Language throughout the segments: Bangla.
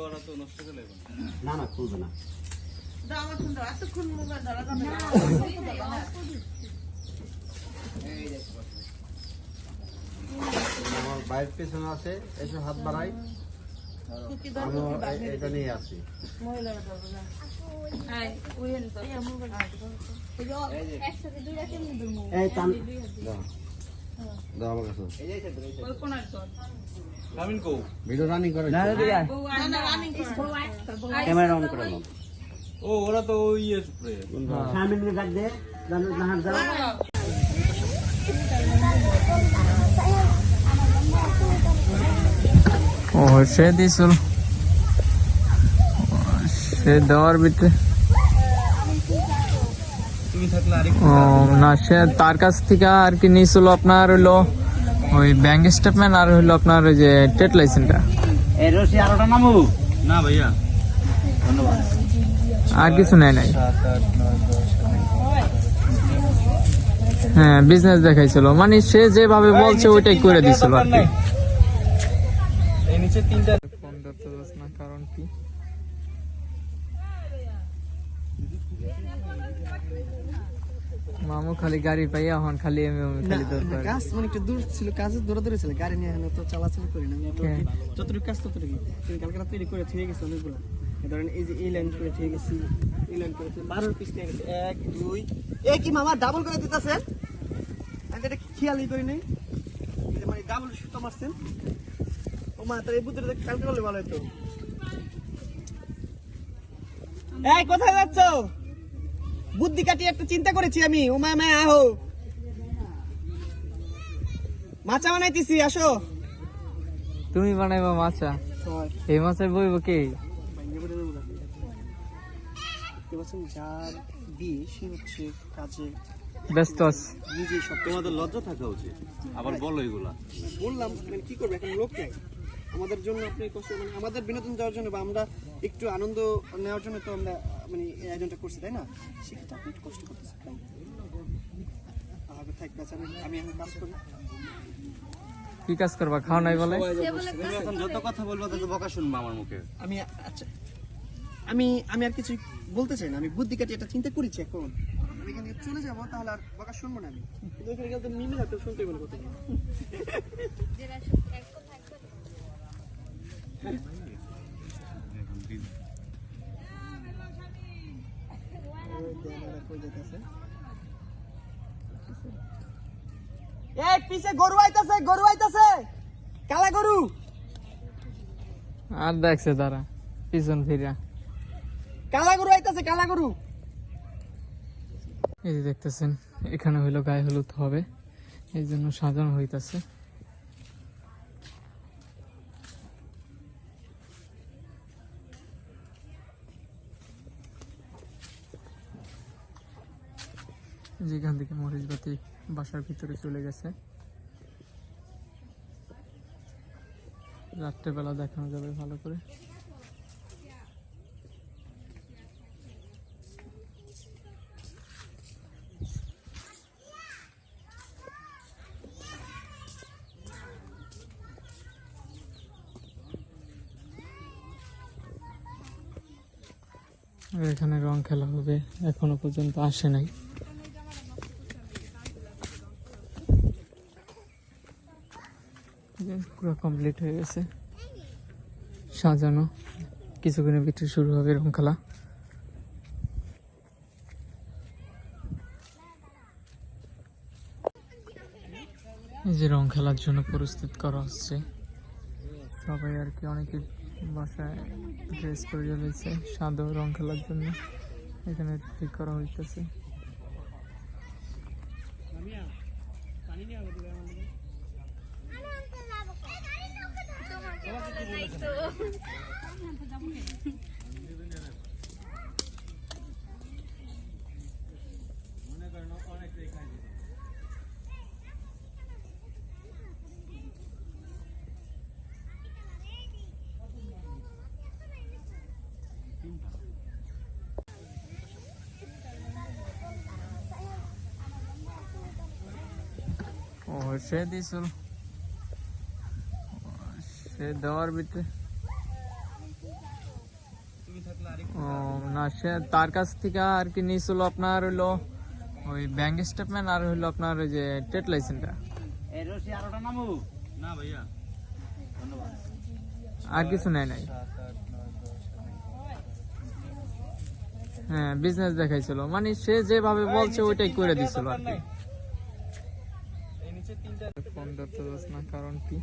ওরা তো নষ্ট করে না না খুলবে না। আমার বাইরের পেছনে আছে এসে হাত বাড়াই। আমি এটা নিয়ে আসি। এই টান দাও দাও আমার কাছে কামিন কো ভিডিও রানিং করে ক্যামেরা অন করে নাও ও ওরা তো ওই ইয়ে উপরে সামনে নিয়ে ডাক দে জানো না হাত দাও ও সে দিছিল সে দেওয়ার ভিতরে তুমি থাকলে আরেক ও না সে তার কাছ থেকে আর কি নিয়েছিল আপনার হইল ওই ব্যাংক স্টেটমেন্ট আর হইল আপনার ওই যে টেট লাইসেন্সটা এই রশি আরোটা নামু? না ভাইয়া। আর কিছু নেয় নাই হ্যাঁ বিজনেস দেখাইছিল মানে সে যেভাবে বলছে ওইটাই করে দিছিল আর কি এই নিচে তিনটা ফোন ধরতে না কারণ কি? মামু খালি গাড়ি পাইয়া এখন খালি এমনি এমনি খালি দরকার কাজ মানে একটু দূর ছিল কাজে দূরে দূরে ছিল গাড়ি নিয়ে তো চালাচালি করি না। হ্যাঁ। যতটুকু কাজ ততটুকু তুমি কালকে রাত তৈরি করে থুয়ে গেছি অনেকগুলো। ধরেন এই যে এই লাইন করে থুয়ে গেছি এই লাইন করে বারোর পিস নিয়ে গেছি। এক দুই। এ কি মামা ডাবল করে দিতেছেন? আমি এটা খেয়ালই করি নাই। মানে ডাবল সুতো মারছেন। ও মা তার এই বুদ্ধি কালকে করলে ভালো হতো এই কোথায় যাচ্ছ? বুদ্ধি কাটিয়ে একটু চিন্তা করেছি আমি। ও মা আহো। মাচা বানাইতেছি আসো। তুমি বানাইবা মাছা এই মাছের বইব কে? ব্যস্ত আছে। নিজে সব তোমাদের লজ্জা থাকা উচিত। আবার বলো এগুলা। বললাম মানে কি করবে এখন লোক নেই। আমাদের জন্য আপনি কষ্ট মানে আমাদের বিনোদন দেওয়ার জন্য বা আমরা একটু আনন্দ নেওয়ার জন্য তো আমরা মানে এই আয়োজনটা করছি তাই না? সেক্ষেত্রে আপনি একটু কষ্ট করতেছেন তাই আগে থাক বেচারা আমি এখন কাজ করি। কি কাজ করবা? খাওয়া নাই বলে? এখন যত কথা বলব তত বকা শুনব আমার মুখে। আমি আচ্ছা আমি আমি আর কিছু বলতে চাই না। আমি বুদ্ধি কাটি একটা চিন্তা করেছি এখন। আমি এখান থেকে চলে যাব তাহলে আর বকা শুনব না আমি। কিন্তু ওইখানে গেলে তো মিমি হয়তো শুনতেই বলে কথা পিছে গরু আইতাছে গরু আইতাছে। কালা গরু। আর দেখছে তারা পিছন ফিরা। কালা গরু আইতাছে কালা গরু। এই যে দেখতেছেন এখানে হইল গায়ে হলুদ হবে এই জন্য সাজানো হইতাছে। যেখান থেকে মরিচ বাতি বাসার ভিতরে চলে গেছে। রাত্রেবেলা দেখানো যাবে ভালো করে। এখানে রং খেলা হবে, এখনও পর্যন্ত আসে নাই এই যে পুরো কমপ্লিট হয়ে গেছে। সাজানো। কিছুক্ষণের ভিতরে শুরু হবে রং খেলা। এই যে রং খেলার জন্য প্রস্তুত করা হচ্ছে। সবাই আর কি অনেকে বাসায় ড্রেস করে রয়েছে সাদা রং খেলার জন্য। এখানে ঠিক করা হইতেছে। ও সে দিছিল সে দেওয়ার ভিতরে। না সে তার কাছ থেকে আর কি নিয়েছিল আপনার হইল ওই ব্যাংক স্টেটমেন্ট আর হইল আপনার ওই যে ট্রেড লাইসেন্সটা এই রশি আরোটা নামু? না ভাইয়া। আর কিছু নাই হ্যাঁ বিজনেস দেখাইছিল। মানে সে যেভাবে বলছে ওইটাই করে দিছিল আর কি। এই নিচে তিনটা ফোন ধরতে না কারণ কি?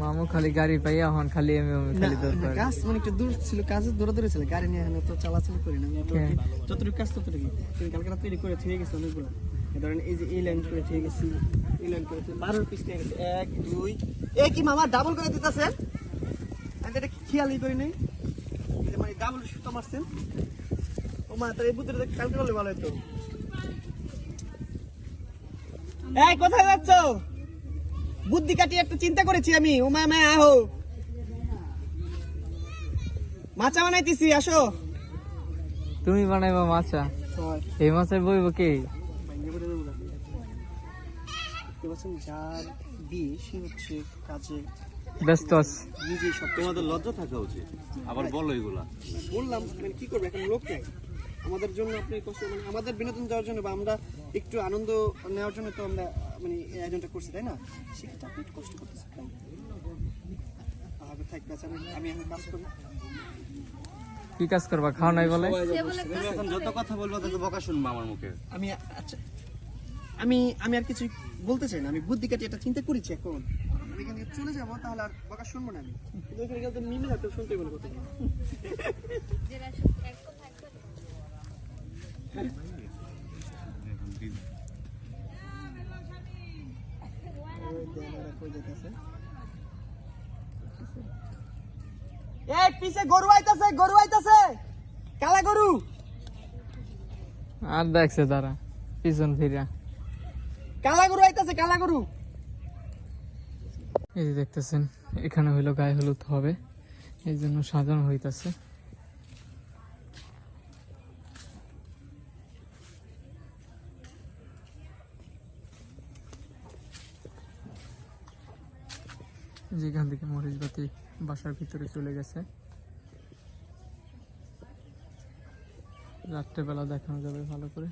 মামু খালি গাড়ি পাইয়া এখন খালি আমি খালি। কাজ মানে একটু দূর ছিল কাজে দূরে দূরে ছিল গাড়ি নিয়ে এখানে তো চালাচালি করি না। যতটুকু কাজ ততটুকু তুমি কালকে রেডি করে থুয়ে গেছি অনেকগুলো। এই ধরেন এই যে এই লাইন করে থুয়ে গেছি এই লাইন করে বারোর পিস নিয়ে গেছি এক দুই। এ কি মামা ডাবল করে দিতেছেন? আমি এটা খেয়ালই করি নাই। মানে ডাবল সুতো মারছেন। ও মা তার এই বুদ্ধটা কালকে করলে ভালো হতো এই কোথায় যাচ্ছ? বুদ্ধি কাটিয়ে একটু চিন্তা করেছি আমি। ও মা মা আহো। মাচা বানাইতেছি আসো। তুমি বানাইবা মাছা এই মাছের বইব কে? ব্যস্ত আছে। সব তোমাদের লজ্জা থাকা উচিত। আবার বলো এগুলা। বললাম মানে কি করবে? এখন লোক নেই। আমাদের জন্য আপনি কষ্ট মানে আমাদের বিনোদন দেওয়ার জন্য বা আমরা একটু আনন্দ নেওয়ার জন্য তো আমরা মানে এই আয়োজনটা করছি তাই না? সেক্ষেত্রে আপনি একটু কষ্ট করতেছেন তাই আগে থাক বেচারা আমি এখন কাজ করি কি কাজ করবা খাওয়া নাই বলে? এখন যত কথা বলব তত বকা শুনব আমার মুখে। আমি আচ্ছা আমি আমি আর কিছু বলতে চাই না আমি বুদ্ধি কাটিয়ে এটা চিন্তা করেছি এখন। আমি এখান থেকে চলে যাব তাহলে আর বকা শুনব না আমি। কিন্তু ওইখানে গেলে তো মিমি থাকতে শুনতে বলে কথা এই পিছে গরু আইতাছে গরু আইতাছে। কালা গরু। আর দেখছে তারা পিছন ফিরা। কালা গরু আইতাছে কালা গরু। এই যে দেখতেছেন এখানে হইল গায়ে হলুদ হবে এই জন্য সাজানো হইতাছে। যেখান থেকে মরিচ বাতি বাসার ভিতরে চলে গেছে। রাত্রেবেলা দেখানো যাবে ভালো করে।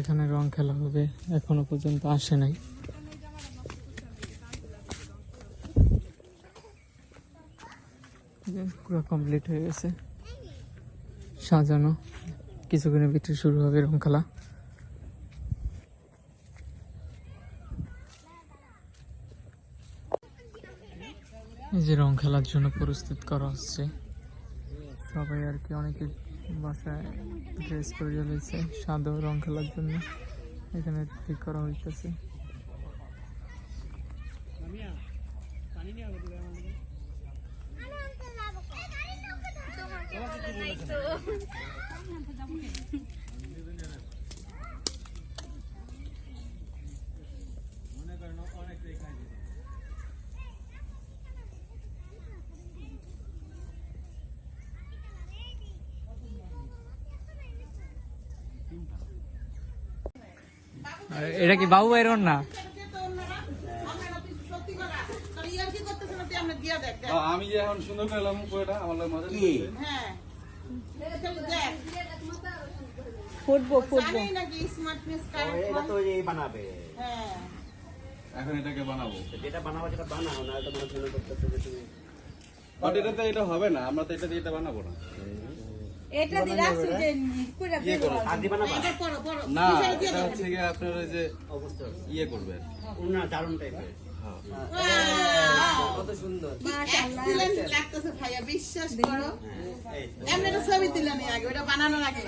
এখানে রং খেলা হবে, এখনও পর্যন্ত আসে নাই। পুরো কমপ্লিট হয়ে গেছে। সাজানো। কিছুক্ষণের ভিতরে শুরু হবে রং খেলা। এই যে রং খেলার জন্য প্রস্তুত করা হচ্ছে। সবাই আর কি অনেকে বাসায় ড্রেস করে রয়েছে সাদা রং খেলার জন্য। এখানে ঠিক করা হইতেছে। এটা কি বাবু ভাইয়ের না আমি যে এখন সুন্দর করে এলাম পুরোটা আমার মজা কি ফুটবো ফুটবো ও, এটা তো ওই যে বানাবে। এখন এটাকে বানাবো। যেটা বানাবো সেটা বানাও না তো মনে করতে তুমি বাট এটাতে এটা হবে না আমরা তো এটা দিয়ে এটা বানাবো না। এটা দিয়ে রাখছি যে কুড়া ইয়ে করো। আদি বানাবা? না এটা হচ্ছে গিয়ে আপনার ওই যে অবস্থা ইয়ে করবেন না দারুণ টাইপের লাগতেছে ভাইয়া বিশ্বাস করো। এমনি একটা ছবি তুলে আগে ওটা বানানোর আগে।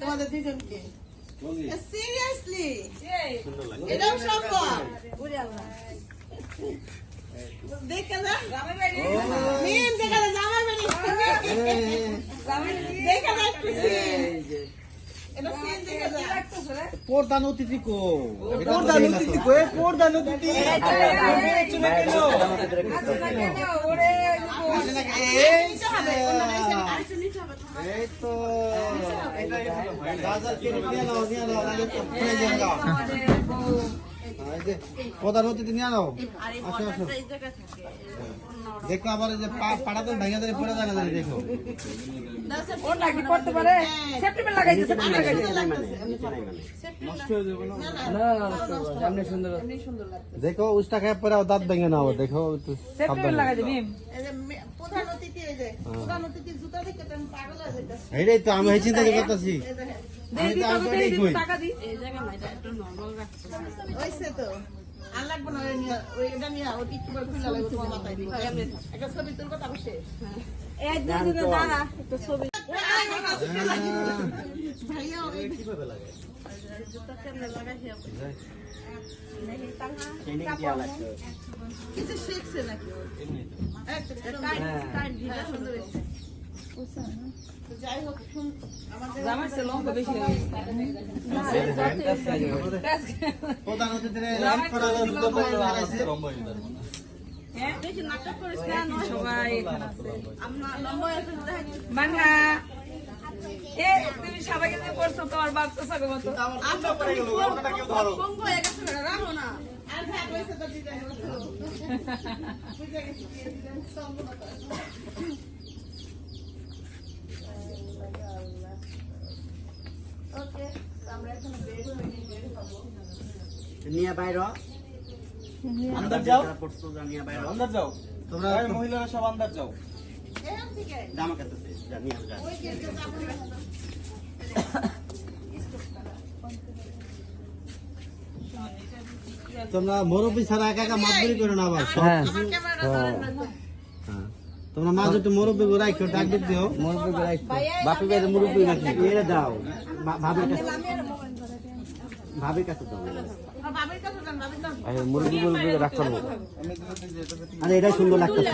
তোমাদের দুজনকে। সিরিয়াসলি এটাও সম্ভব? দেখে যা। দেখে যা জামাই বাড়ি। দেখে যা। প্রধান অতিথি কো প্রধান অতিথি কই প্রধান অতিথি প্রধান অতিথি নিয়ে নাও আসো আসো দেখো আবার এই যে পা- পাড়াতে ভেঙে ধরে পড়ে যায় না দেখো। ও নাকি পড়তে পারে সেপ্টেম্বর লাগাইছে সেপ্টেম্বর লাগাইছে দেখো উস্তা খায় পরে দাঁত ভেঙে নাও দেখো একটু সাবধানে। এই যে প্রধান অতিথি এই যে প্রধান অতিথির জুতা দেখে তো আমি পাগল হয়ে যাইতাছি এইটাই তো আমি চিন্তা করতেছি এই এটাই কই তো। আর লাগবে না ওই নিয়ে ওই এটা নিয়ে ওই টিকটু করে খুলে লাগবে তোমার মাথায় একটা ছবি তুলবো তারপর শেষ দাঁড়া একটা ছবি ভাইয়া কিছু শিখছে নাকি ও? একটা সুন্দর হয়েছে। তো যাই হোক শুন- আমাদের প্রধান অতিথি লাইট করা হলো, দুটো পরে লাগাইছে। বেশি নাটক করিস না, নয়। সবাই এখানে আছে আমরা লম্বা একটা দেখাচ্ছি। মানহা এ তুমি সবাইকে দিয়ে পড়ছো তোমার বাপ তো সঙ্গে মতো আমরা পঙ্গু হয়ে গেছে, রাখো না। আর ভাগ হয়েছে তো ডিজাইন বুঝে গেছি, কি ডিজাইন সম্ভব না। Okay, তো আমরা এখন বের হইনি, বের হব। নিয়ে বাইর আন্দাজ যাও। আন্দাজ যাও। তোমরা মহিলারা সব আন্দাজ যাও। জামা নিয়ে রাখা। তোমরা মুরব্বী ছাড়া একা একা মাতবরি করো না আবার। তো। হ্যাঁ। তোমরা মাঝে একটু মুরব্বী গোড়াই কেউ ডাক দিতে দিও। বাপি বাইরে মুরব্বী নাকি? এরে দাও। ভা- ভাবির কাছে ভাবির কাছে দাও। রাখ করব আরে এটাই সুন্দর লাগতেছে।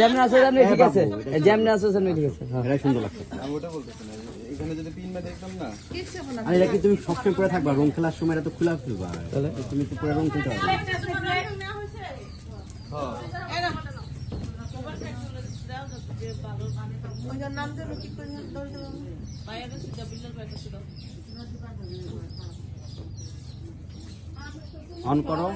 যেমন আছে তেমনি ঠিক আছে। যেমনি আছে তেমনি ঠিক আছে। হ্যাঁ। এটাই সুন্দর লাগতেছে। আমি ওটা বলতেছি না। এখানে যদি পিন মেরে দেখতাম না। কিচ্ছু আর এটা কি তুমি সবসময় পরে থাকবা? রং খেলার সময় এটা তো খোলা ফেলবা তাহলে? তুমি তো পুরো রং খেলতে হবে হ্যাঁ। নাম কি করে ধরে দিলাম? অন করো।